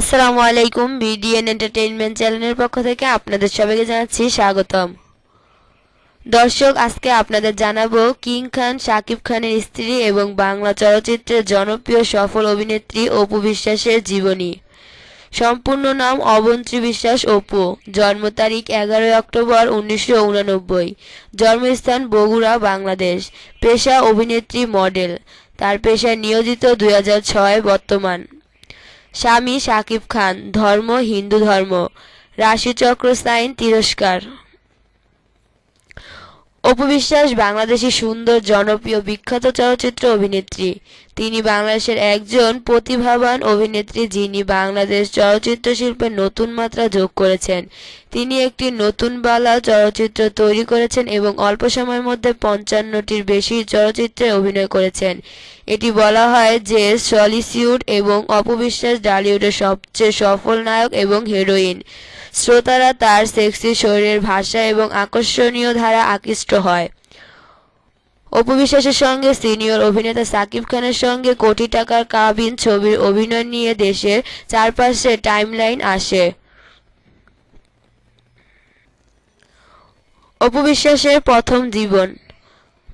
আসসালামু আলাইকুম, BDN entertainment চ্যানেলের পক্ষ থেকে আপনাদের সবাইকে জানাচ্ছি স্বাগতম। দর্শক, আজকে আপনাদের জানাব কিং খান শাকিব খানের স্ত্রী এবং বাংলা চলচ্চিত্রের জনপ্রিয় সফল অভিনেত্রী অপু বিশ্বাসের জীবনী। সম্পূর্ণ নাম অবন্ত্রী বিশ্বাস অপু। জন্ম তারিখ এগারোই অক্টোবর উনিশশো উনানব্বই। জন্মস্থান বগুড়া, বাংলাদেশ। পেশা অভিনেত্রী, মডেল। তার পেশায় নিয়োজিত দুই ছয় বর্তমান। স্বামী শাকিব খান ধর্ম হিন্দু ধর্ম রাশিচক্র সাইন তিরস্কার। অপু বিশ্বাস বাংলাদেশী সুন্দর, জনপ্রিয়, বিখ্যাত চলচ্চিত্র অভিনেত্রী। তিনি বাংলাদেশের একজন প্রতিভাবান অভিনেত্রী যিনি বাংলাদেশ চলচ্চিত্র শিল্পে নতুন মাত্রা যোগ করেছেন। তিনি একটি নতুন বালা চলচ্চিত্র তৈরি করেছেন এবং অল্প সময়ের মধ্যে পঞ্চান্নটির বেশি চলচ্চিত্রে অভিনয় করেছেন। এটি বলা হয় যে সলিসিউড এবং অপবিশ্বাস ডালিউডের সবচেয়ে সফল নায়ক এবং হিরোইন। শ্রোতারা তার সেক্সি শরীরের ভাষা এবং আকর্ষণীয় ধারা আকৃষ্ট হয়। অপবিশ্বাসের সঙ্গে সিনিয়র অভিনেতা সাকিব খানের সঙ্গে কোটি টাকার কাবিন ছবির অভিনয় নিয়ে দেশের চারপাশে টাইমলাইন আসে। অপবিশ্বাসের প্রথম জীবন।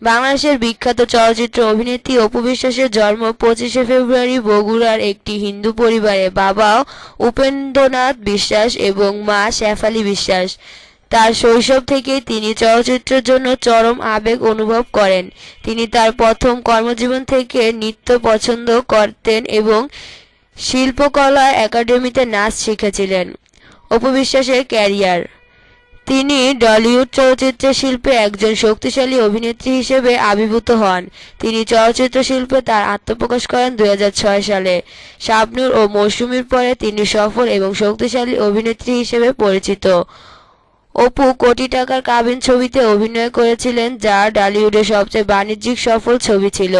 বাংলাদেশের বিখ্যাত চলচ্চিত্র অভিনেত্রী অপু বিশ্বাসের জন্ম পঁচিশে ফেব্রুয়ারি বগুড়ার একটি হিন্দু পরিবারে বাবা উপেন্দ্রনাথ বিশ্বাস এবং মা শেফালি বিশ্বাস। তার শৈশব থেকেই তিনি চলচ্চিত্রের জন্য চরম আবেগ অনুভব করেন। তিনি তার প্রথম কর্মজীবন থেকে নৃত্য পছন্দ করতেন এবং শিল্পকলা একাডেমিতে নাচ শিখেছিলেন। অপবিশ্বাসের ক্যারিয়ার তিনি ডলিউড চলচ্চিত্র শিল্পে একজন শক্তিশালী অভিনেত্রী হিসেবে আবির্ভূত হন। তিনি চলচ্চিত্র শিল্পে তার আত্মপ্রকাশ করেন দু হাজার ছয় সালে। শাবনূর ও মৌসুমীর পরে তিনি সফল এবং শক্তিশালী অভিনেত্রী হিসেবে পরিচিত। অপু কোটি টাকার কাবিন ছবিতে অভিনয় করেছিলেন, যা ডালিউডের সবচেয়ে বাণিজ্যিক সফল ছবি ছিল।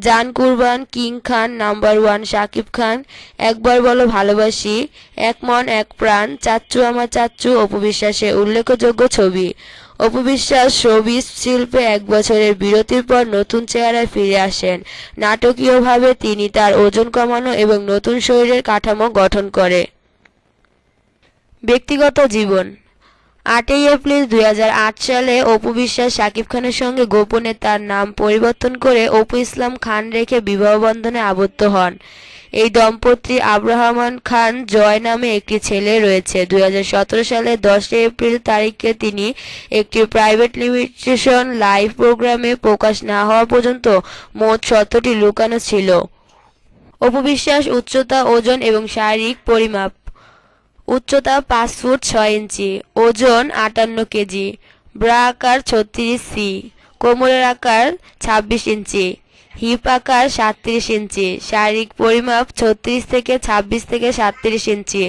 Jaan Kurbaan, king Khan, number one Shakib Khan. একবার বলো ভালোবাসি, এক মন, এক প্রাণ। চাচ্চু আমার চাচ্চু অপবিশ্বাসের উল্লেখযোগ্য ছবি। অপবিশ্বাস ছবি শিল্পে এক বছরের বিরতির পর নতুন চেহারায় ফিরে আসেন। নাটকীয়ভাবে তিনি তার ওজন কমানো এবং নতুন শরীরের কাঠামো গঠন করে। ব্যক্তিগত জীবন। আটই এপ্রিল দুই হাজার আট সালে অপু বিশ্বাস শাকিব খানের সঙ্গে গোপনে তার নাম পরিবর্তন করে অপু ইসলাম খান রেখে বিবাহ বন্ধনে আবদ্ধ হন। এই দম্পতি আব্রাহমান খান জয় নামে একটি ছেলে রয়েছে। দুই সালে দশই এপ্রিল তারিখে তিনি একটি প্রাইভেট লিমিটেশন লাইভ প্রোগ্রামে প্রকাশ না হওয়া পর্যন্ত মোট সত্যটি লুকানো ছিল। অপবিশ্বাস উচ্চতা, ওজন এবং শারীরিক পরিমাপ উচ্চতা পাঁচ ফুট ছয় ইঞ্চি, ওজন আটান্ন কেজি, ব্রা আকার ছত্রিশ সি, কোমরের আকার ছাব্বিশ ইঞ্চি, হিপ আকার সাতত্রিশ ইঞ্চি, শারীরিক পরিমাপ ছত্রিশ থেকে ছাব্বিশ থেকে সাতত্রিশ ইঞ্চি,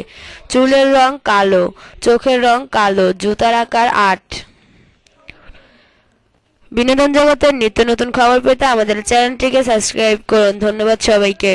চুলের রং কালো, চোখের রং কালো, জুতার আকার আট। বিনোদন জগতের নিত্য নতুন খবর পেতে আমাদের চ্যানেলটিকে সাবস্ক্রাইব করুন। ধন্যবাদ সবাইকে।